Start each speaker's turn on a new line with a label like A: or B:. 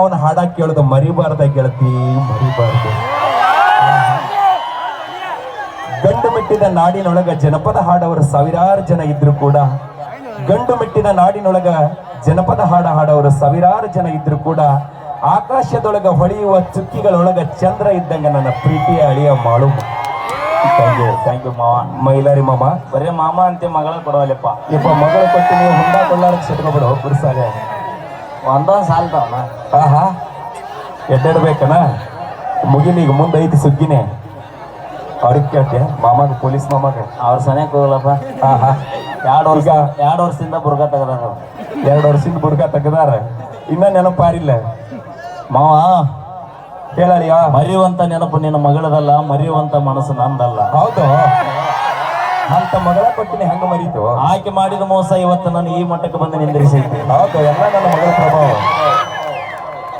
A: ಅವನ ಹಾಡ ಕೇಳೋದು ಮರಿಬಾರ್ದ ಗೆಳತಿ ಮರಿಬಾರ್ದು. ಗಂಡು ಮೆಟ್ಟಿದ ನಾಡಿನೊಳಗ ಜನಪದ ಹಾಡವರು ಸಾವಿರಾರು ಜನ ಇದ್ರು ಕೂಡ ಗಂಡು ಮೆಟ್ಟಿದ ನಾಡಿನೊಳಗ ಜನಪದ ಹಾಡ ಹಾಡವರು ಸಾವಿರಾರು ಜನ ಇದ್ರು ಕೂಡ ಆಕಾಶದೊಳಗ ಹೊಳೆಯುವ ಚುಕ್ಕಿಗಳೊಳಗ ಚಂದ್ರ ಇದ್ದಂಗ ನನ್ನ ಪ್ರೀತಿಯ ಅಳಿಯ ಮಾಳು. ಥ್ಯಾಂಕ್ ಯು ಥ್ಯಾಂಕ್ ಯು ಮಾವ. ಮೈಲಾರಿ ಮಾಮ?
B: ಬರೇ ಮಾಮ ಅಂತೆ ಮಗಳ ಕೊಡವಲ್ಲಪ್ಪ.
A: ಇಪ್ಪ ಮಗಳ ಕೊಟ್ಟು ನೀವು ಹುಂಡಾ ಕೊಳ್ಳಾರಕ್ಕೆ ಸಿಟ್ಕೊಬಿಡು ಬಿಡ್ಸಾಗ
B: ಒಂದೊಂದ್ ಸಾಲ್ತಾವನ
A: ಆಹಾ. ಎಡ್ಡಾಡ್ಬೇಕನ ಮುಗಿಲಿ ಈಗ ಮುಂದೆ ಐತಿ ಸುಗ್ಗಿನೇ. ಅವ್ರಿಗೆ ಕೇಳ್ತೆ ಮಾಮಾಗ ಪೊಲೀಸ್ ಮಾಮಾಗ.
B: ಅವ್ರ ಸನೇ ಹೋಗಲ್ಲಪ್ಪ
A: ಆಹಾ.
B: ಎರಡು ವರ್ಷ ಎರಡು ವರ್ಷದಿಂದ ಬುರ್ಗ ತೆಗ್ದಾರ.
A: ಎರಡು ವರ್ಷದಿಂದ ಬುರ್ಗ ತೆಗ್ದಾರ. ಇನ್ನ ನೆನಪಾರಿಲ್ಲ.
B: ಮಾವ
A: ಹೇಳಳಿಯ?
B: ಮರಿಯುವಂತ ನೆನಪು ನಿನ್ನ ಮಗಳದಲ್ಲ ಮರಿಯುವಂತ ಮನಸ್ಸು ನಂದಲ್ಲ.
A: ಹೌದು. ಅಂತ ಮಗಳ ಕೊಟ್ಟಿನಿ ಹಂಗ ಮರೀತು?
B: ಆಯ್ಕೆ ಮಾಡಿದ ಮೋಸ ಇವತ್ತು ನಾನು ಈ ಮಟ್ಟಕ್ಕೆ ಬಂದು ನಿಂದಿರಿಸಿ
A: ಹೌದು ಎಲ್ಲ ನನ್ನ ಮಗಳ ಪ್ರಭಾವ.